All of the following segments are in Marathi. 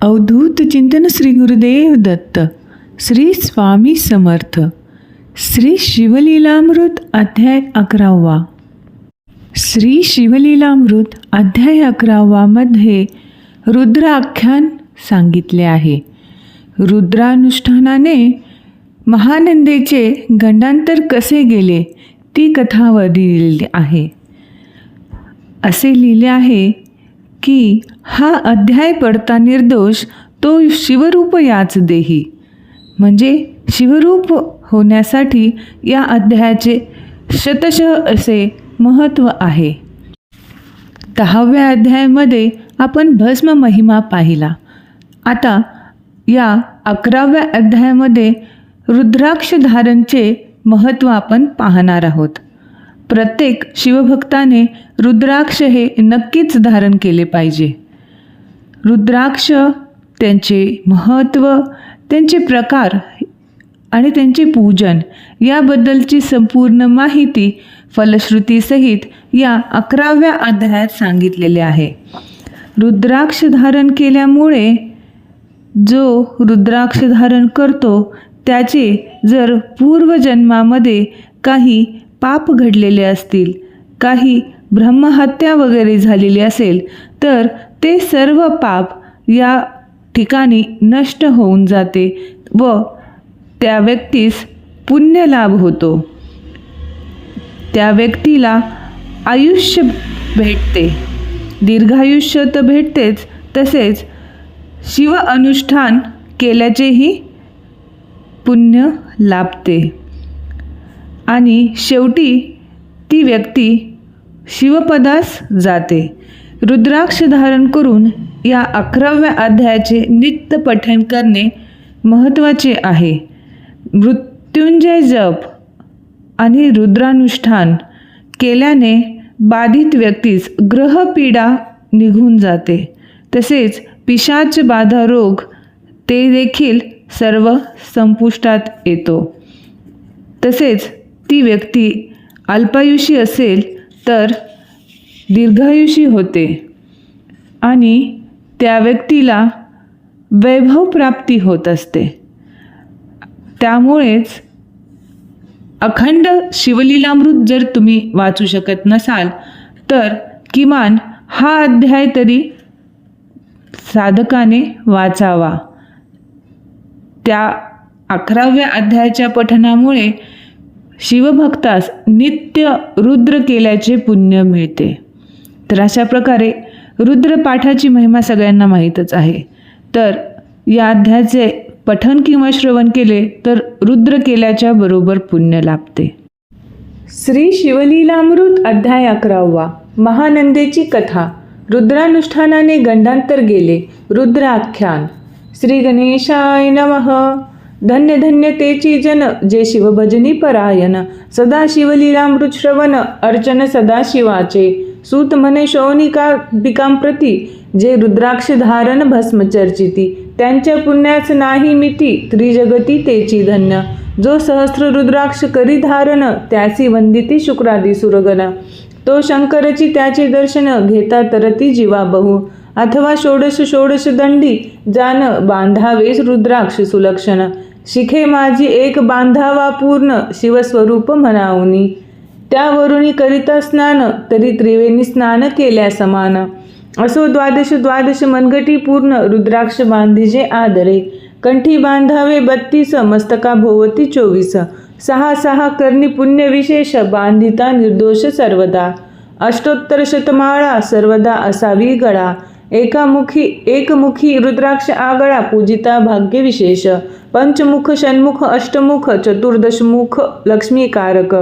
अवधूत चिंतन श्री गुरुदेव दत्त श्री स्वामी समर्थ श्री शिवलीलामृत अध्याय अकरावा. श्री शिवलीलामृत अध्याय अकरावामध्ये रुद्राख्यान सांगितले आहे. रुद्रानुष्ठानाने महानंदेचे गंडांतर कसे गेले ती कथा दिलेली आहे. असे लिहिले आहे की हा अध्याय पडता निर्दोष तो शिवरूप याच देही. म्हणजे शिवरूप होण्यासाठी या अध्यायाचे शतशः असे महत्त्व आहे. दहाव्या अध्यायामध्ये आपण भस्म महिमा पाहिला. आता या अकराव्या अध्यायामध्ये रुद्राक्ष धारणचे महत्त्व आपण पाहणार आहोत. प्रत्येक शिवभक्ताने रुद्राक्ष हे नक्कीच धारण केले पाहिजे. रुद्राक्ष त्यांचे महत्त्व त्यांचे प्रकार आणि त्यांचे पूजन याबद्दलची संपूर्ण माहिती फलश्रुतीसहित या अकराव्या अध्यायात सांगितलेले आहे. रुद्राक्ष धारण केल्यामुळे जो रुद्राक्ष धारण करतो त्याचे जर पूर्वजन्मामध्ये काही पाप घडलेले असतील काही ब्रह्महत्या वगैरे झालेली असेल तर ते सर्व पाप या ठिकाणी नष्ट होऊन जाते व त्या व्यक्तीस पुण्य लाभ होतो. त्या व्यक्तीला आयुष्य भेटते. दीर्घायुष्य तर भेटतेच तसेच शिव अनुष्ठान केल्याचेही पुण्य लाभते. आणि शेवटी ती व्यक्ती शिवपदास जाते. रुद्राक्ष धारण करून या अकराव्या अध्यायाचे नित्य पठण करणे महत्त्वाचे आहे. मृत्युंजय जप आणि रुद्रानुष्ठान केल्याने बाधित व्यक्तीस ग्रहपीडा निघून जाते. तसेच पिशाच बाधा रोग ते देखील सर्व संपुष्टात येतो. तसेच ती व्यक्ती अल्पायुषी असेल तर दीर्घायुषी होते आणि त्या व्यक्तीला वैभव प्राप्ती होत असते. त्यामुळेच अखंड शिवलीलामृत जर तुम्ही वाचू शकत नसाल तर किमान हा अध्याय तरी साधकाने वाचावा. त्या अकराव्या अध्यायाच्या पठणामुळे शिवभक्तास नित्य रुद्र केल्याचे पुण्य मिळते. तर अशा प्रकारे रुद्रपाठाची महिमा सगळ्यांना माहीतच आहे. तर या अध्यायाचे पठन किंवा श्रवण केले तर रुद्र केल्याच्या बरोबर पुण्य लाभते. श्री शिवलीलामृत अध्याय अकरावा. महानंदेची कथा. रुद्रानुष्ठानाने गंडांतर गेले. रुद्र आख्यान श्री गणेशाय नमः. धन्य धन्य तेची जन जे शिवभजनी परायण. सदा शिवलीलामृत श्रवण अर्चन सदाशिवाचे सूत म्हणे शौनिका पिकांप्रती जे रुद्राक्ष धारण भस्म चर्चिती. त्यांच्या पुण्याच नाही मिती त्रिजगती तेची धन्य जो सहस्र रुद्राक्ष करी धारण त्यासी वंदिती शुक्रादी सुरगण. तो शंकरची त्याचे दर्शन घेता तरती जीवा बहु. अथवा षोडश षोडश दंडी जान बांधावेस रुद्राक्ष सुलक्षण. शिखे माझी एक बांधावा पूर्ण शिवस्वरूप म्हणावनी त्यावरुणी करिता स्नान तरी त्रिवेणी स्नान केल्या समान. असो द्वादश द्वादश मनगटी पूर्ण रुद्राक्ष बांधिजे आदरे. कंठी बांधावे बत्तीस मस्तका भोवती चोवीस. सहा सहा कर्णी पुण्यविशेष बांधिता निर्दोष सर्वदा. अष्टोत्तर शतमाळा सर्वदा असावी गळा. एकामुखी एकमुखी रुद्राक्ष आगळा पूजिता भाग्य विशेष पंचमुख षण्मुख अष्टमुख चतुर्दशमुख लक्ष्मीकारक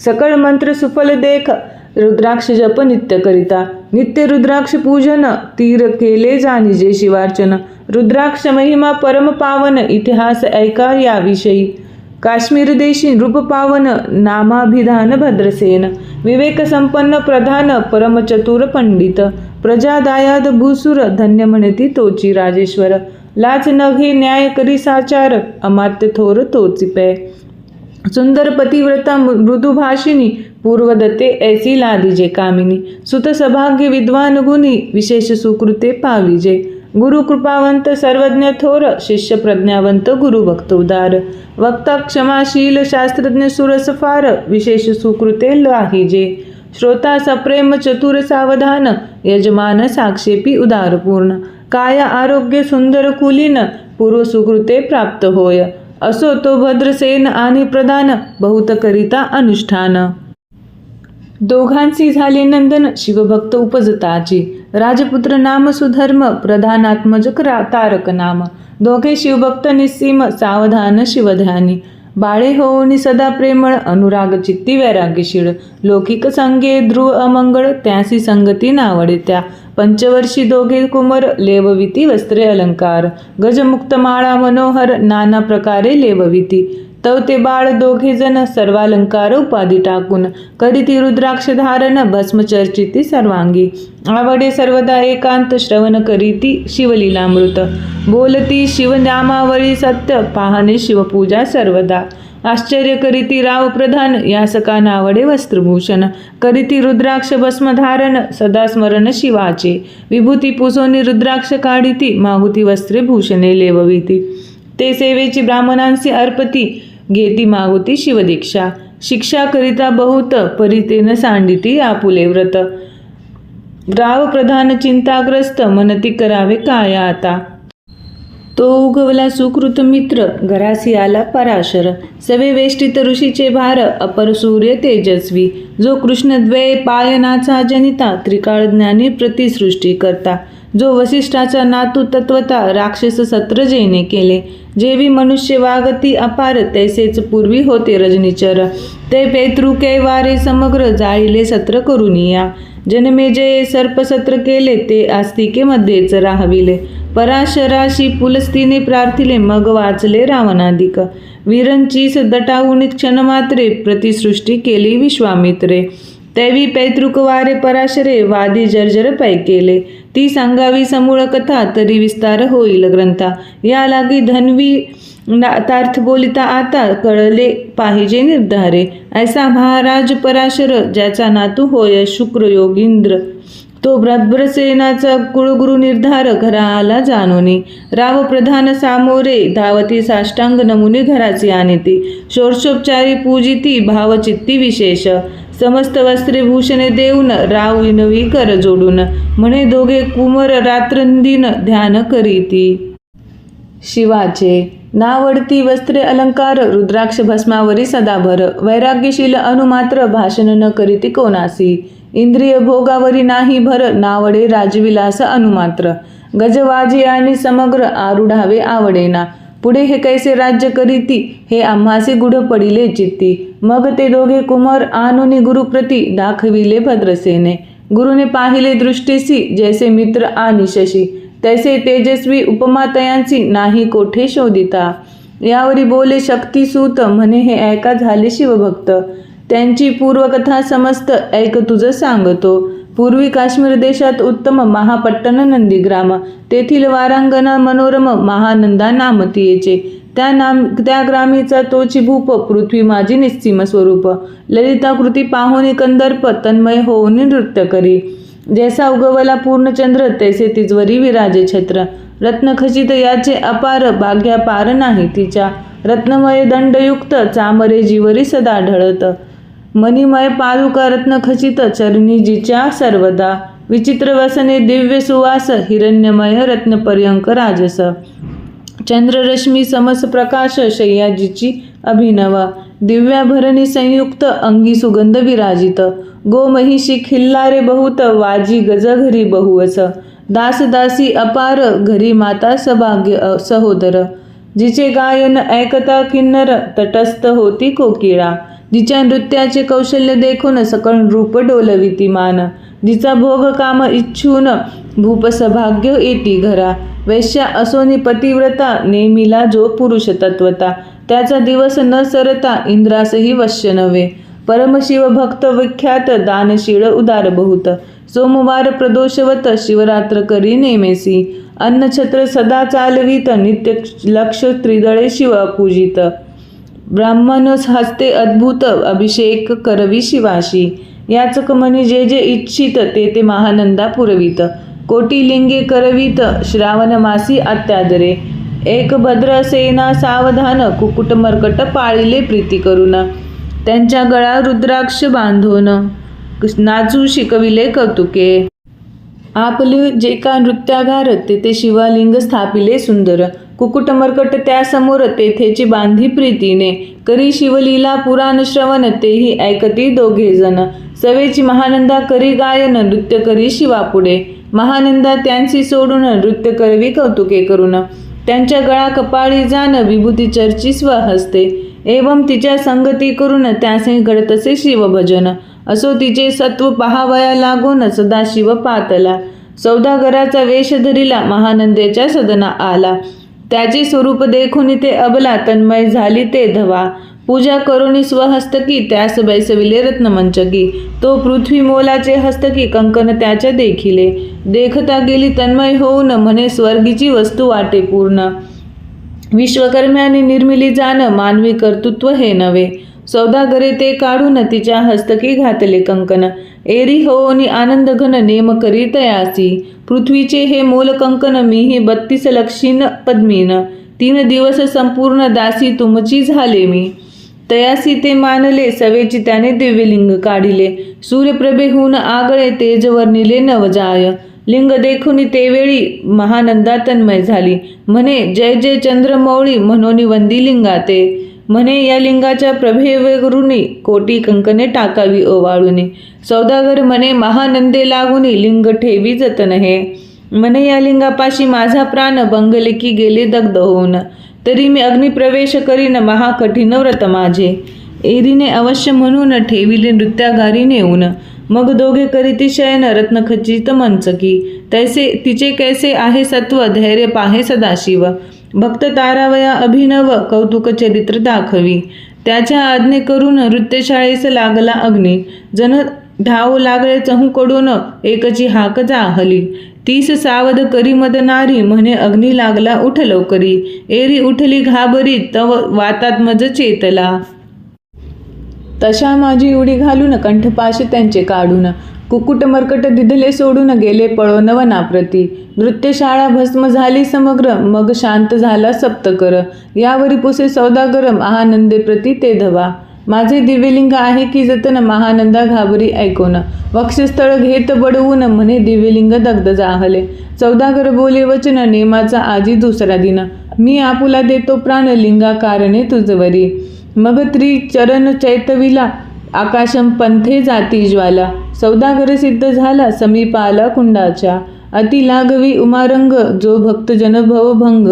सकळ मंत्र सुफल देख रुद्राक्ष जप नित्य करिता नित्य रुद्राक्ष पूजन तीर केले जाणीजे शिवार्चन रुद्राक्ष महिमा परम पावन इतिहास ऐका याविषयी काश्मीर देशी रूप पावन नामाभिधान भद्रसेन विवेक संपन्न प्रधान परमचतुर पंडित प्रजादायाद भूसुर धन्य म्हणती तोची राजेश्वर लाच नघे न्याय करी साचार अमात्य थोर तोची पै. सुंदर पतिव्रता मृदुभाषिनी पूर्वदत्ते ऐसी लादिजे कामिनी सुत सभाग्य विद्वान गुणी विशेष सुकृते पाविजे गुरु कृपावंत सर्वज्ञ थोर शिष्य प्रज्ञावंत गुरु भक्त उदार. वक्ता क्षमाशील शास्त्रज्ञ सुरस फार विशेष सुकृते लाहिजे. श्रोता सप्रेम चतुर सावधान यजमान साक्षेपी उदारपूर्ण. काय आरोग्य सुंदर कुलीन पूर्व सुकृते प्राप्त होय. असो तो भद्रसेन आणि प्रधान बहुत करिता अनुष्ठान. दोघांची झाले नंदन शिवभक्त उपजताची. राजपुत्र नाम सुधर्म प्रधानात्मज तारक नाम. दोघे शिवभक्त निस्सीम सावधान शिवध्यानी. बाळे होऊनी सदा प्रेमळ अनुराग चित्ती वैराग्यशीळ. लौकिक संगे ध्रुव अमंगळ त्यासी संगती नावडे त्या. पंचवर्षी दोघे कुमर लेवविती वस्त्रे अलंकार. गजमुक्त माळा मनोहर नाना प्रकारे लेवविती. तव ते बाळ दोघे जण सर्वालंकार उपाधी टाकून करीती रुद्राक्ष धारण भस्मचर्चिती सर्वांगी. आवडे सर्वदा एकांत श्रवण करीती शिवलीलामृत. बोलती शिवनामावळी सत्य पाहणे शिवपूजा सर्वदा. आश्चर्य करीती राव प्रधान यासका नावडे वस्त्रभूषण. करीती रुद्राक्ष भस्मधारण सदा स्मरण शिवाचे. विभूती पुसोनी रुद्राक्ष काढिती माहुती वस्त्रे भूषणे लेवविती. ते सेवेची ब्राह्मणांसी अर्पती घेती मागुती शिवदीक्षा. शिक्षा करिता बहुत परितेन सांडिती आपुले व्रत. राव प्रधान चिंताग्रस्त मनती करावे काय आता? तो उगवला सुकृत मित्र घरासी आला पराशर. सवे वेष्टित ऋषीचे भार अपर सूर्य तेजस्वी. जो कृष्णद्वे पायनाचा जनिता त्रिकाळ ज्ञानी प्रतिसृष्टी करता. जो वसिष्ठाचा नातू तत्वता राक्षस सत्रजेने केले. जेवी मनुष्य वागती अपार तैसेच पूर्वी होते रजनीचर. ते पैतृके वारे समग्र जाळीले सत्र करून या. जन्मे जे सर्पसत्र केले ते आस्तिकेमध्येच राहविले. पराशराशी पुलस्तीने प्रार्थिले मग वाचले रावणाधिक वीरंचीस दटावून क्षणमात्रे प्रतिसृष्टी केली विश्वामित्रे. तैवी पैतृकवारे पराशरे वादी जर्जर पै केले. ती सांगावी समूळ कथा तरी विस्तार होईल ग्रंथा. या लागी धनवी तार्थ बोलिता आता कळले पाहिजे निर्धारे. ऐसा महाराज पराशर ज्याचा नातू होय शुक्र योगींद्र तो ब्रद्भ्रसेनाचा कुळगुरु निर्धार घरा आला जाणोनी. राव प्रधान सामोरे धावती साष्टांग नमुने घराची आणीती. षोडशोपचारी पूजिती भावचित्ती विशेष. समस्त वस्त्रे भूषणे देऊन राव विनवी कर जोडून. म्हणे दोघे कुमर रात्रंदिन ध्यान करीती. शिवाचे नावडती वस्त्रे अलंकार रुद्राक्ष भस्मावरी सदाभर. वैराग्यशील अनुमात्र भाषण न करीती कोणासी. इंद्रिय भोगावरी नाही भर नावडे राजविलास अनुमात्र. गजवाजी आणि समग्र आरुढावे आवडेना. पुढे हे कैसे राज्य करीती? हे आम्हासे गुढ पडिले चित्ती. मग ते दोघे कुमार आनुनी गुरुप्रती दाखविले भद्रसेने. गुरुने पाहिले दृष्टीसी जैसे मित्र आणि शशी. तैसे तेजस्वी उपमातयांची नाही कोठे शोधिता? यावरी बोले शक्तिसूत म्हणे हे ऐका झाले शिवभक्त. त्यांची पूर्वकथा समस्त ऐक तुझं सांगतो. पूर्वी काश्मीर देशात उत्तम महापट्टण नंदीग्राम तेथील वारांगणा मनोरम महानंदा नामतीयेचे. त्या नाम त्या ग्रामीचा तोची भूप पृथ्वी माझी निस्सीम स्वरूप. ललिताकृती पाहुणी कंदर्प तन्मय होऊन नृत्य करी. जैसा उगवला पूर्णचंद्र तैसे तिजवरी विराजे छत्र. रत्नखचित याचे अपार भाग्यापार नाही तिच्या. रत्नमय दंडयुक्त चामरे जीवरी सदा ढळत. मणिमय पादुका रत्नखचित चरणी जिच्या सर्वदा. विचित्र वसने दिव्य सुवास हिरण्यमय रत्नपर्यंक राजस. चंद्ररश्मी समस प्रकाश शय्याजीची अभिनव. दिव्याभरणी संयुक्त अंगी सुगंध विराजित. गोमहिषी खिल्लारे बहुत वाजी गज घरी बहुवस. दासदासी अपार घरी माता सभाग्य सहोदर. जिचे गायन ऐकता किन्नर तटस्थ होती कोकिळा. जिच्या नृत्याचे कौशल्य देखून सकळ रूप डोलविती मान. जिचा भोग काम इच्छून भूपसभाग्य येती घरा. वैश्या असोनी पतिव्रता नेमिला जो पुरुष तत्वता. त्याचा दिवस न सरता इंद्रासही वश्य नव्हे. परमशिव भक्त विख्यात दानशीळ उदार बहुत. सोमवार प्रदोषवत शिवरात्र करी नेमेसी. अन्नछत्र सदा चालवीत नित्य लक्ष त्रिदळे शिव पूजित. ब्राह्मण हस्ते अद्भुत अभिषेक करवी शिवाशी. याचक म्हणे जे जे इच्छित ते ते महानंदा पुरवित. कोटी लिंगे करवीत श्रावण मासी अत्यादरे. एक भद्र सेना सावधान कुकुट मरकट पाळिले प्रीती करून त्यांच्या गळा रुद्राक्ष बांधून नाचू शिकविले कौतुके. आपले जे का नृत्यागार तेथे शिवलिंग स्थापिले सुंदर. कुकुट मर्कट त्यासमोर तेथेची बांधी प्रीतीने करी शिवलीला पुराण श्रवण तेही ऐकती दोघे जण. सवेची महानंदा करी गायन नृत्य करी शिवापुढे. महानंदा त्यांची सोडून नृत्य करवी कौतुके करून त्यांच्या गळा कपाळी जाण विभूती चर्ची स्वहस्ते. एवं तिच्या संगती करून त्यासे घडतसे शिवभजन. असो तिचे सत्व पहावया लागून सदाशिव पातला. सौदागराचा वेश धरिला महानंदेच्या सदना आला. त्याचे स्वरूप देखून ते अबला तन्मय झाली ते धवा. पूजा करुणी स्वहस्तकी त्यास बैसविले रत्नमंचकी. तो पृथ्वी मोलाचे हस्तकी कंकन त्याच्या देखिले. देखता गेली तन्मय होऊन म्हणे स्वर्गीची वस्तू वाटे पूर्ण. विश्वकर्म्याने निर्मिली जाण मानवी कर्तृत्व हे नव्हे. सौदागरे ते काढून तिच्या हस्तकी घातले कंकन एरी होनी आनंद घन नेम करी तयासी पृथ्वीचे हे मूल कंकन मीही बत्तीस लक्षीन पद्मीन. तीन दिवस संपूर्ण दासी तुमची झाले मी. तयासी ते मानले सवेची त्याने दिव्यलिंग काढिले. सूर्यप्रभेहून आगळे तेज वर्णिले नवजाय. लिंग देखून तेवेळी महानंदा तन्मय झाली. म्हणे जय जय चंद्रमौळी म्हणून वंदी लिंगाते. म्हणे या लिंगाच्या प्रभेवरुनी कोटी कंकणे टाकावी ओवाळूनी सौदागर म्हणे महानंदे लागुनी लिंग ठेवी जतन हे. म्हणे या लिंगापाशी माझा प्राण बंगले की गेले दग्ध होऊन. तरी मी अग्निप्रवेश करीन महाकठीण व्रत माझे. एरीने अवश्य म्हणून ठेविले नृत्यागारी नेऊन मग दोघे करीती शयन रत्नखचित मंचकी. तैसे तिचे कैसे आहे सत्व धैर्य पाहे सदाशिव. भक्त तारावया अभिनव कौतुक चरित्र दाखवी. त्याच्या आज्ञे करून नृत्यशाळेस लागला अग्नी. जन धाव लागले चहूकडून एकची हाक जाहली. तीस सावध करी मद नारी म्हणे अग्नी लागला उठ लवकरी. एरी उठली घाबरी तव वातात मज चेतला. तशा माझी उडी घालून कंठपाशी त्यांचे काढून कुकुट मर्कट दिधले सोडून गेले पळो वनाप्रती नृत्यशाळा भस्म झाली समग्र मग शांत झाला सप्तकर. यावरी पुसे सौदागर महानंदे प्रती ते धवा. माझे दिव्यलिंग आहे की जतन महानंदा घाबरी ऐकोन. वक्षस्थळ घेत बडवून म्हणे दिव्यलिंग दग्ध जाहले. चौदागर बोले वचन नेमाचा आजी दुसरा दिन. मी आपुला देतो प्राण लिंगा कारणे तुझवरी. मग त्रिचरण चैतविला आकाशम पंथे जाती ज्वाला. सौदागर सिद्ध झाला समीप आला कुंडाच्या. अति लागवी उमारंग जो भक्त भंग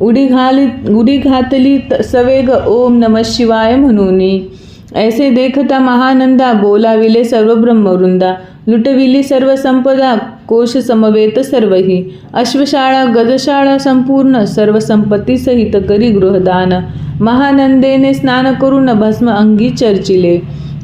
उडी घाली उडी घातली त- सवेग ओम नम शिवाय म्हणून. ऐसे देखता महानंदा बोलाविले सर्व ब्रह्मवृंदा लुटविली सर्व संपदा कोश समवेत सर्वही. अश्वशाळा गजशाळा संपूर्ण सर्व संपत्ती सहित करी गृहदान. महानंदेने स्नान करून भस्म अंगी चर्चिले.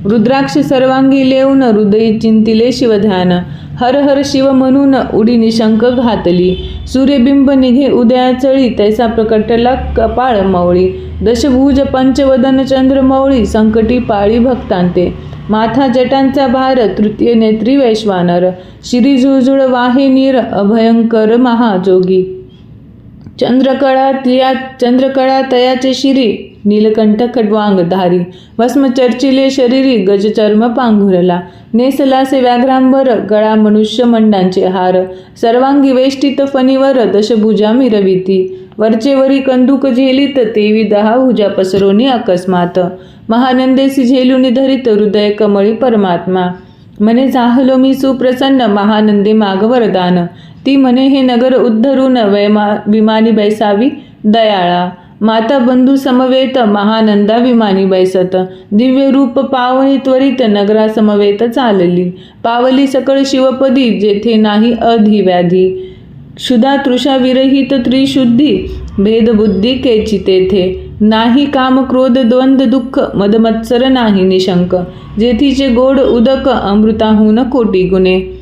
रुद्राक्ष सर्वांगी लेऊन हृदयी चिंतिले शिवध्यान. हर हर शिव म्हणून उडी निशंक घातली. सूर्यबिंब निघे उदया चळी तैसा प्रकटला कपाळ मावळी. दशभुज पंचवदन चंद्रमौळी संकटी पाळी भक्तांते. माथा जटांचा भार तृतीय नेत्री वैश्वानर. श्री झुळझुळ वाहे नीर अभयंकर महाजोगी. चंद्रकळा तिया चंद्रकळा तयाचे शिरी. नीलकंठ खडवांग धारी भस्म चर्चिले शरीरी गजचर्म पांघुरला नेसलासे व्याघ्रांबर गळा मनुष्य मंडांचे हार सर्वांगी वेष्टित फणीवर दशभुजा मिरविती वरचेवरी कंदुक झेलित तेवी दहा भुजा पसरोनी अकस्मात महानंदेसी झेलुनी धरित हृदय कमळी परमात्मा म्हणे जाहलो मी सुप्रसन्न महानंदे माग वरदान ती म्हणे हे नगर उद्धरून वैमा विमानी बैसावी दयाळा माता बंधू समवेत महानंदा विमानी बैसत. दिव्य रूप पावनी त्वरित नगरा समवेत चालली. पावली सकळ शिवपदी जेथे नाही अधिव्याधी. क्षुधा तृषा विरहित त्रिशुद्धी भेदबुद्धी केची तेथे. नाही काम क्रोध द्वंद दुःख मदमत्सर नाही निशंक. जेथीचे गोड उदक अमृताहून कोटी गुणे.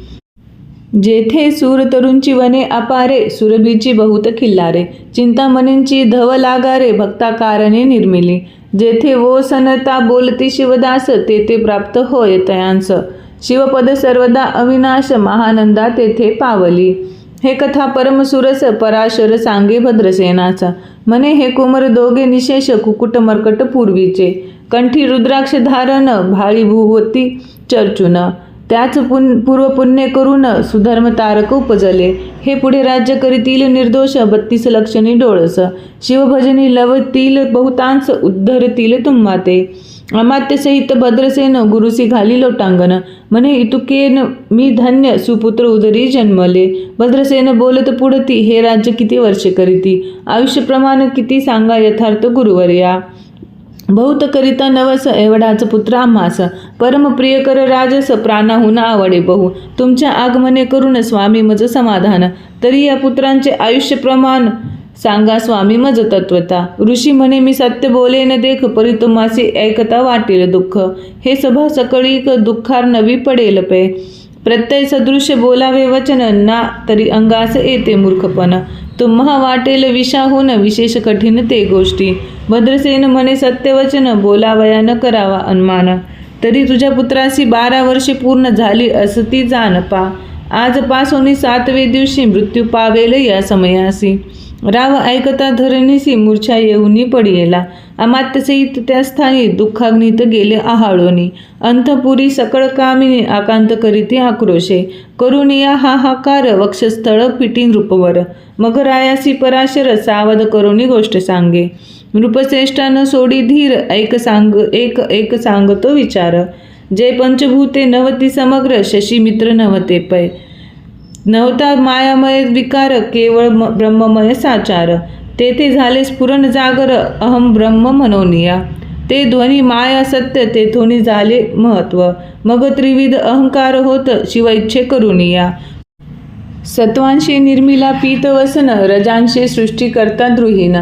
जेथे सूर तरुणची वने अपारे सुरभीची बहुत खिल्लारे. चिंतामणींची धव लागारे भक्ताकारणे निर्मिली. जेथे वो सनता बोलती शिवदास तेथे प्राप्त होय तयांस. शिवपद सर्वदा अविनाश महानंदा तेथे पावली. हे कथा परमसुरस पराशर सांगे भद्रसेनाचा. मने हे कुमर दोघे निशेष कुकुट मर्कट पूर्वीचे. कंठी रुद्राक्ष धारण भाळी भूवती चर्चुन. त्याच पुन पूर्वपुण्य करून सुधर्म तारक उपजले. हे पुढे राज्य करीतील निर्दोष बत्तीस लक्षणी डोळस. शिवभजनी लवतील बहुतांश उद्धरतील तुम्हाते. अमात्यसहित भद्रसेन गुरुसी घाली लोटांगण. म्हणे इतुकेन मी धन्य सुपुत्र उदरी जन्मले. भद्रसेन बोलत पुढती हे राज्य किती वर्षे करीती? आयुष्यप्रमाण किती सांगा यथार्थ गुरुवर्या? बहुत करिता नवस एवढाच पुत्र आम्हास. परमप्रिय कर राजस प्राणाहून आवडे बहु. तुमच्या आगमने करून स्वामी मज समाधान. तरी या पुत्रांचे आयुष्य प्रमाण सांगा स्वामी मज तत्वता. ऋषी म्हणे मी सत्य बोले न देख परी तुम्हासी ऐकता वाटेल दुःख. हे सभा सकळी दुःखार नवी पडेल पे. प्रत्यय सदृश्य बोलावे वचन ना तरी अंगास येते मूर्खपण. तुम्हा वाटेल विषाहून विशेष कठीण ते गोष्टी. भद्रसेन म्हणे सत्यवचन बोलावया न करावा अनुमान. तरी तुझ्या पुत्रासी बारा वर्षे पूर्ण झाली असती जाण पा आजपासून सातवे दिवशी मृत्यू पावेल या समयासी. राव ऐकता धरणीसी मूर्छा येऊनी पडियेला. अमात्यसहित त्या स्थानी दुःखाग्नीत गेले आहाळोनी. अंतपुरी सकळ कामिनी आकांत करीती आक्रोशे. करुणिया हाहाकार वक्षस्थळ पिटी नृपवर मग रायासी पराशर सावध करुणी गोष्ट सांगे. नृपश्रेष्ठानं सोडी धीर ऐक सांग एक एक सांगतो विचार. जे पंचभूते नवती समग्र शशी मित्र नवते पै. नव्हता मायामय विकार केवळ ब्रह्ममय साचार. तेथे झाले स्फुरण जागर अहम ब्रह्म मनोनिया. ते ध्वनी माया सत्य तेथोनी झाले महत्त्व. मग त्रिविध अहंकार होत शिवइच्छे करुनिया. सत्वांशी निर्मिला पीतवसन रजांशी सृष्टी करता द्रुहीन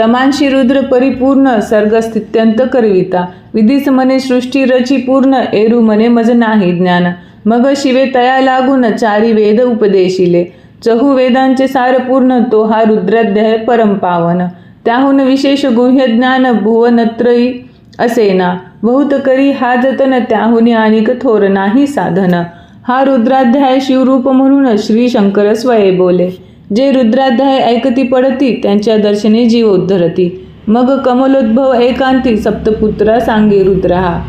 तमांशी रुद्र परिपूर्ण सर्ग स्थित्यंत करविता. विधीस मने सृष्टी रची पूर्ण एरू मने मज नाही ज्ञान. मग शिवे तया लागून चारी वेद उपदेशिले. चहू वेदांचे सार पूर्ण तो हा रुद्राध्याय परमपावन त्याहून विशेष गुह्य ज्ञान भुवनत्रयी असेना. बहुत करी हा जतन त्याहुनी आणिक थोर नाही साधन. हा रुद्राध्याय शिवरूप म्हणून श्री शंकर स्वये बोले. जे रुद्राध्याय ऐकती पडती त्यांच्या दर्शने जीव उद्धरती. मग कमलोद्भव एकांती सप्तपुत्रा सांगे रुद्रहा.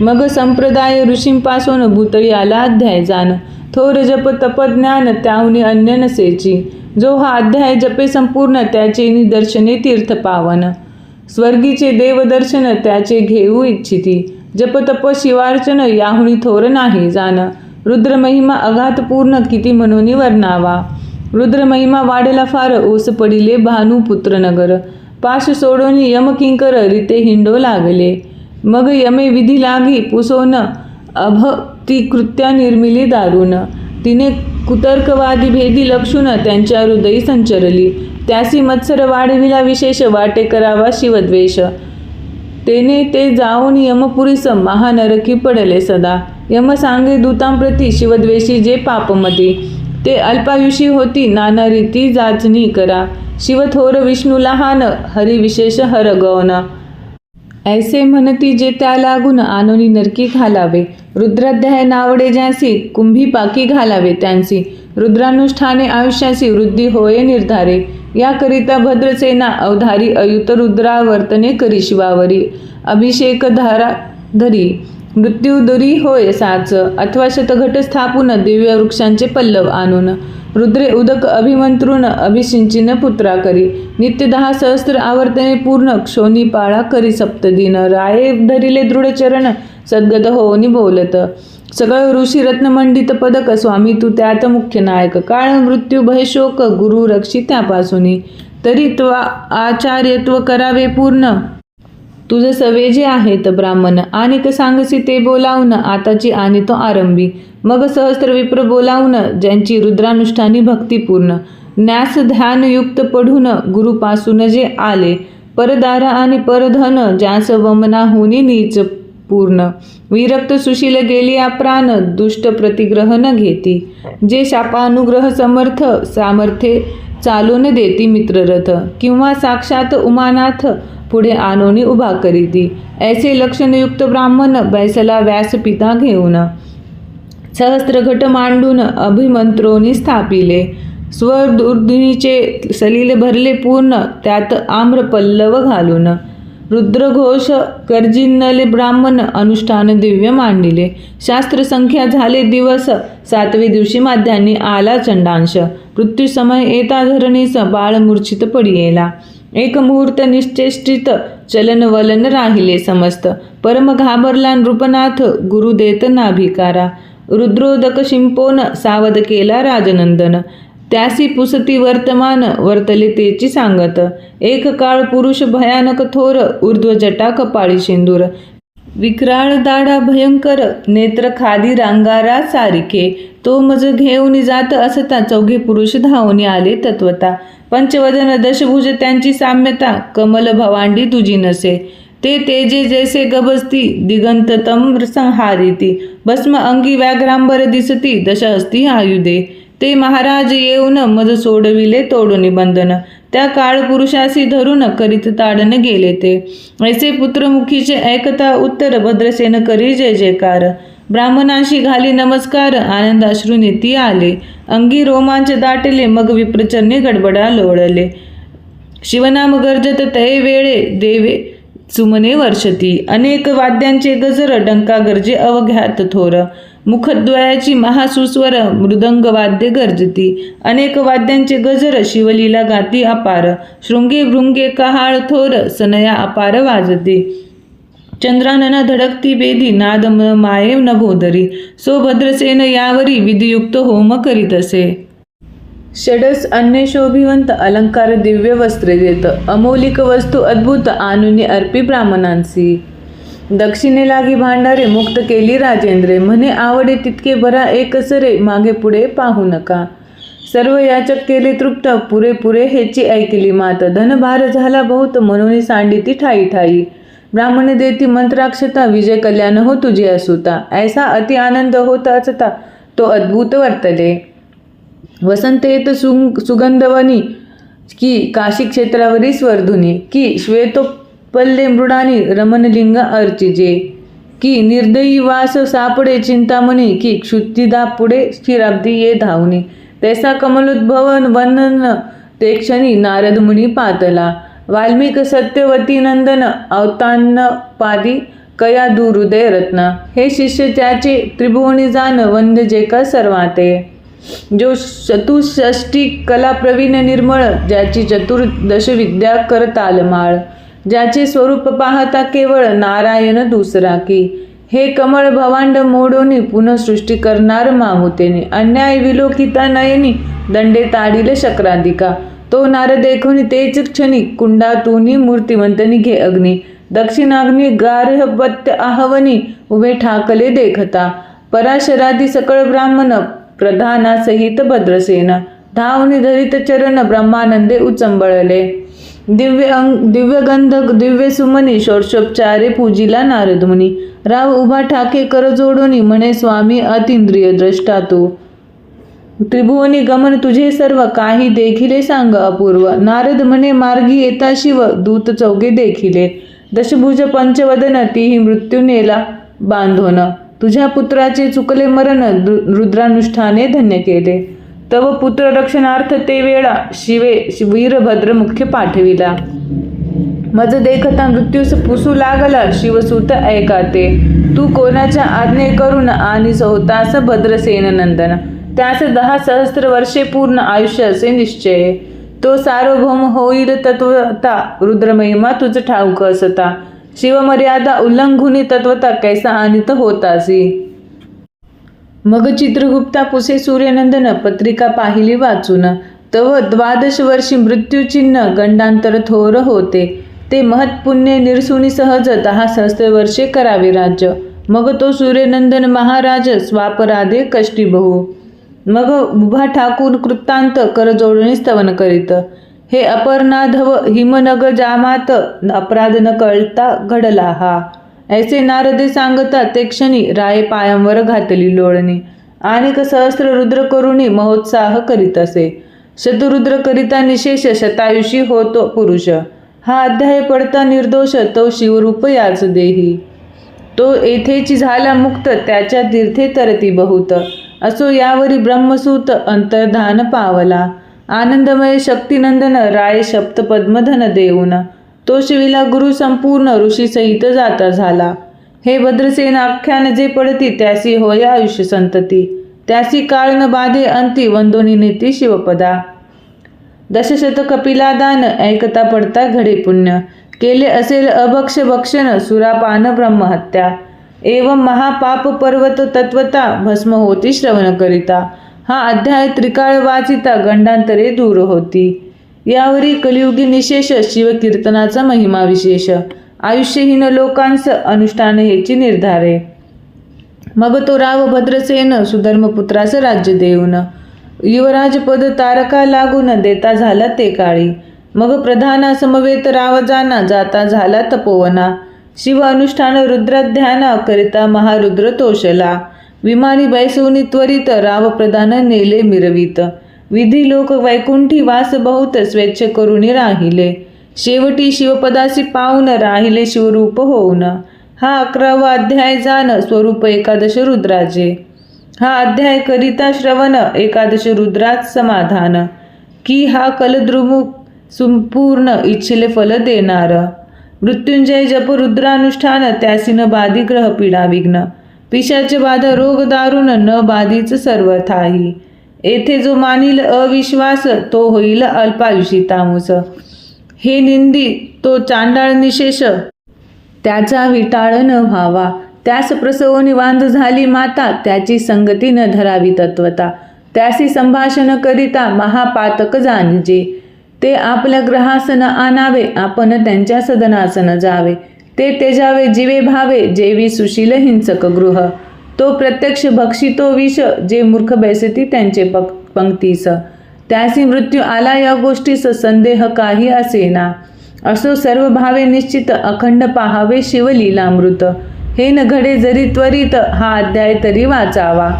मग संप्रदाय ऋषींपासून भूतळी आला अध्याय जाण. थोर जप तपज्ञान त्याहुनी अन्य नसेची. जो हा अध्याय जपे संपूर्ण त्याचे निदर्शने तीर्थ पावन. स्वर्गीचे देवदर्शन त्याचे घेऊ इच्छिती. जप तप शिवार्चन याहुनी थोर नाही जाण. रुद्रमहिमा अघात पूर्ण किती म्हणून वर्णावा. रुद्रमहिमा वाढेला फार ओस पडिले भानू पुत्र नगर पाश सोडून यमकिंकर रिते हिंडो लागले. मग यमे विधी लागी पुसोन अभ ती कृत्या निर्मिली दारुण. तिने कुतर्कवादी भेदी लक्षून त्यांच्या हृदयी संचरली. त्यासी मत्सर वाढविला विशेष वाटे करावा शिवद्वेष. तेने ते जाऊन यमपुरीस महानरकी पडले सदा. यम सांगे दूतांप्रती शिवद्वेषी जे पापमती. ते अल्पायुषी होती नाना रीती जाचणी करा. शिवथोर विष्णू लहान हरिविशेष हर गौन ऐसे म्हणती जे त्या लागून आनोनी नरकी घालावे. रुद्राध्याय नावडे ज्यासी कुंभी पाकी घालावे त्यांची रुद्रानुष्ठाने आयुष्याची वृद्धी होय निर्धारे. याकरिता भद्रसेना अवधारी अयुत रुद्रावर्तने करी शिवावरी. अभिषेक धारा धरी. मृत्यू दुरी होय साच. अथवा शतघट स्थापून दिव्य वृक्षांचे पल्लव आणून रुद्रे उदक अभिमंत्रून अभिसिंचिन पुत्रा करी. नित्य दहा सहस्त्र आवर्तने पूर्ण क्षोणी पाळा करी सप्तदिन. राये धरिले दृढचरण सद्गत होनी बोलत. सगळं ऋषी रत्नमंडित पदक स्वामी तू त्यात मुख्य नायक. काळ मृत्यू भयशोक गुरु रक्षी त्यापासून तरी त्वा आचार्यत्व करावे पूर्ण तुझं सवे जे आहेत ब्राह्मण आणि सांगसी ते बोलावून आताची आणि तो आरंभी. मग सहस्त्र विप्र बोलावून ज्यांची रुद्रानुष्ठानी भक्तिपूर्ण. न्यास ध्यानयुक्त पढून गुरुपासून जे आले परदारा आणि परधन ज्यास वमना होनी नीच पूर्ण. विरक्त सुशील गेली प्राण दुष्ट प्रतिग्रह न घेती. जे शापानुग्रह समर्थ सामर्थ्ये चालून देती मित्ररथ. किंवा साक्षात उमानाथ पुढे आणोनी उभा करीती. ऐसे लक्षणयुक्त ब्राह्मण बैसला व्यासपिता घेऊन. सहस्त्रघट मांडून अभिमंत्रोनी स्थापिले. स्वरदुर्दिनीचे सलील भरले पूर्ण त्यात आम्र पल्लव घालून. रुद्रघोष कर्जिन्नले ब्राह्मण अनुष्ठान दिव्य मांडिले. शास्त्रसंख्या झाले दिवस सातवे दिवशी माध्यानी आला चंडांश. मृत्यू समय येता धरणीस बाळ मूर्छित पडियेला. एक मुहूर्त निश्चेष्टित चलन वलन राहिले समस्त. परम घाबरला नृपनाथ गुरु देत नाभिकारा रुद्रोदक शिंपोन सावध केला राजनंदन. त्यासी पुसती वर्तमान वर्तलितेची सांगत. एक काळ पुरुष भयानक थोर ऊर्ध्व जटा कपाळी शेंदूर विक्राळ दाडा भयंकर नेत्र खादी रांगारा सारिके. तो मज घेऊन जात असता चौघे पुरुष धावून आले तत्वता. पंचवदन दशभुज त्यांची साम्यता कमल भवांडी तुझी नसे. ते तेजे जैसे गबसती दिगंत तम संहारिती. भस्म अंगी व्याघ्रांबर दिसती दशहस्ती आयुधे. ते महाराज येऊन मज सोडविले तोडून बंधन त्या काळ पुरुषासी धरून करीत ताडन गेले ते. ऐसे पुत्रमुखीचे ऐकता उत्तर भद्रसेन करी जय जयकार. ब्राह्मणांशी घाली नमस्कार आनंद ती आले. अंगी रोमांच दाटले मग विप्रचरणे गडबडा लोळले. शिवनाम गर्जत तये वेळे देवे सुमने वर्षती. अनेक वाद्यांचे गजर डंका गरजे अवघ्यात थोर. मुखद्वयाची महासुस्वर मृदंग वाद्य गर्जती. अनेक वाद्यांचे गजर शिवलीला गाती अपार. शृंगे भृंगे कहाळ थोर सनया अपार वाजती. चंद्रानना धडकती बेदी नाद मायेव माये नभोदरी सोभद्रसेन यावरी विधियुक्त होम करीत असे. षडस अन्य शोभिवंत अलंकार दिव्य वस्त्रे देत. अमौलिक वस्तू अद्भुत आणुनी अर्पी ब्राह्मणांसी. दक्षिणे लागी भांडारे मुक्त केली राजेंद्रे. म्हणे आवडे तितके बरा एकसरे मागे पुढे पाहू नका. सर्व याचक केले तृप्त पुरे पुरे हेची ऐकली मात. धनभार झाला बहुत म्हणून सांडी ती ठाई ठाई ब्राह्मण देती मंत्राक्षता विजय कल्याण हो तुझे असुता. ऐसा अति आनंद होत असता तो अद्भुत वर्तले. वसंत येत सुंग सुगंधवनी की काशी क्षेत्रावरी स्वर्धुनी की श्वेतोपल्ले मृडानी रमणलिंग अर्चिजे की निर्दयी वास सापडे चिंतामणी की क्षुतिदा पुढे स्थिराब्दी ये धावणी तैसा कमलोद्भवन वनन ते क्षणी नारदमुनी पातला. वाल्मिक सत्यवती नंदन अवतान्न पादी कया दुहृदय रत्न हे शिष्य त्याचे त्रिभुवनी जान वंद्य जे का सर्वाते जो चतुष्षष्टी कला प्रवीण निर्मळ ज्याची चतुर्दश विद्या कर तालमाळ ज्याचे स्वरूप पाहता केवळ नारायण दुसरा की हे कमळ भवांड मोडोनी पुनःसृष्टी करणार माहुतेने अन्याय विलोकिता नयनी दंडे ताडील शक्राधिका तो नारद देखुनी तेच क्षणी कुंडातूनी मूर्तिवंत निघे अग्नी. दक्षिणाग्नी गार्हपत्य आहवनी उभे ठाकले देखता. पराशरादी सकळ ब्राह्मण प्रधानासहित भद्रसेन. धावनी धरित चरण ब्रह्मानंदे उचंबळले. दिव्य अंग दिव्यगंध दिव्य सुमनी षोडशोपचारे पूजिला नारदमुनी. राव उभा ठाके कर जोडोनी म्हणे स्वामी अतिंद्रिय द्रष्टा तू. त्रिभुवनी गमन तुझे सर्व काही देखिले सांग अपूर्व. नारद म्हणे मार्गी येता शिव दूत चौघे देखिले. दशभुज पंचवदन तीही मृत्यू नेला बांधोन. तुझ्या पुत्राचे चुकले मरण रुद्रानुष्ठाने धन्य केले. तव पुत्र रक्षणार्थ ते वेळा शिवे वीरभद्र मुख्य पाठविला. मज देखता मृत्यूस पुसू लागला शिवसूत ऐकाते तू. कोणाच्या आज्ञे करून आणि होतास भद्रसेन नंदन? त्यास दहा सहस्त्र वर्षे पूर्ण आयुष्य असे निश्चय. तो सार्वभौम होईल तत्वता रुद्रमहिमा तुझ ठाऊक असता. शिवमर्यादा उल्लंघुनी तत्वता कैसा आणित होतासी. मग चित्रगुप्ता पुसे सूर्यनंदन पत्रिका पाहिली वाचून. तव द्वादश वर्षी मृत्यूचिन्ह गंडांतर थोर होते. ते महत्पुण्य निरसुनी सहज दहा सहस्त्र वर्षे करावे राज्य. मग तो सूर्यनंदन महाराज स्वापराधे कष्टीबहू मग उभा ठाकून कृत्तांत कर जोडणी स्तवन करीत. हे अपर्णाधव हिमनग जामात अपराध न कळता घडला हा. ऐसे नारदे सांगता ते क्षणी राये पायांवर घातली लोळणी. आणि सहस्र रुद्र करुणी महोत्साह करीत असे. शतरुद्र करिता निशेष शतायुषी होतो पुरुष. हा अध्याय पडता निर्दोष तो शिवरूप याच देही. तो येथेची झाला मुक्त त्याच्या तीर्थे तरती बहुत. असो यावरी ब्रह्मसूत अंतर्धान पावला. आनंदमय शक्तिनंदन राय शप्तपद्मधन देऊन तो शिविला गुरु संपूर्ण ऋषी सहित जाता झाला. हे भद्रसेन आख्यान जे पडती त्यासी होय आयुष्य संतती. त्यासी काळ न बाधे अंती वंदोनी नेती शिवपदा. दशशत कपिलादान ऐकता पडता घडे पुण्य केले असेल अभक्ष भक्षण सुरापान ब्रह्महत्या. एवं महापाप पर्वत तत्वता भस्म होती श्रवण करिता हा अध्याय त्रिकाळ वाचिता गंडांतरे दूर होती. यावरी कलियुगी निशेष शिवकीर्तनाचा महिमा विशेष. आयुष्यहीन लोकांस अनुष्ठान हेची निर्धारे. मग तो राव भद्रसेन सुधर्मपुत्रास राज्य देऊन युवराजपद तारका लागून देता झाला ते काळी. मग प्रधाना समवेत राव जाना जाता झाला तपोवना. शिव अनुष्ठान रुद्राध्याना करिता महारुद्र तोषला विमानी बैसवनी त्वरित राव प्रधान नेले मिरवित. विधी लोक वैकुंठी वास बहुत स्वेच्छ करुणी राहिले. शेवटी शिवपदासी पाहून राहिले शिवरूप होऊन. हा अकरावा अध्याय जाण स्वरूप एकादश रुद्राचे. हा अध्याय करिता श्रवण एकादश रुद्रात समाधान. की हा कलद्रुमुख संपूर्ण इच्छिले फल देणार. मृत्युंजय जप रुद्रानुष्ठान त्यासीन बाधी ग्रह पीडा विघ्न. पिशाचे बाध रोग दारुण न बाधीच सर्वथाही येथे जो मानिल अविश्वास तो होईल अल्पायुषी तामुस हे निंदी तो चांडाळ निशेष. त्याचा विटाळ न व्हावा. त्यास प्रसवनी वांध झाली माता त्याची संगती न धरावी तत्वता. त्यासी संभाषण करिता महापातक जाणजे. ते आपल्या ग्रहासन आणावे आपण त्यांच्या सदनासन जावे. ते तेजावे जीवे भावे जेवी सुशील हिंसक गृह. तो प्रत्यक्ष भक्षितो विष जे मूर्ख बैसती त्यांचे पक पंक्तीस. त्यासी मृत्यू आला या गोष्टीस संदेह काही असेना. असो सर्व भावे निश्चित अखंड पाहावे शिवलीलामृत हे न घडे जरी त्वरित हा अध्याय तरी वाचावा.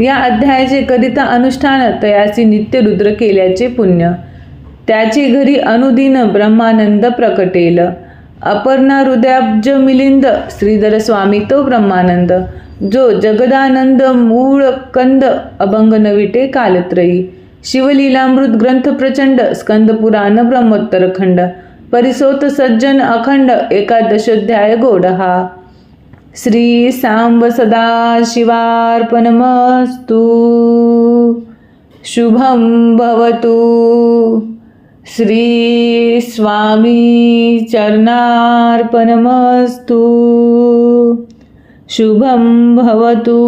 या अध्यायाचे करिता अनुष्ठान तयासी नित्य रुद्र केल्याचे पुण्य. त्याची घरी अनुदिन ब्रह्मानंद प्रकटेल. अपर्णा हृदयाब्ज मिलिंद श्रीधर स्वामी तो ब्रह्मानंद. जो जगदानंद मूळ कंद अभंग नविटे कालत्रयी. शिवलीलामृत ग्रंथ प्रचंड स्कंद पुराण ब्रह्मोत्तर खंड. परिसोत सज्जन अखंड एकादशोध्याय गोड हा श्री सांब सदा शिवार्पणमस्तु. शुभं भवतु. श्री स्वामी चरणार्पणमस्तु। शुभं भवतु।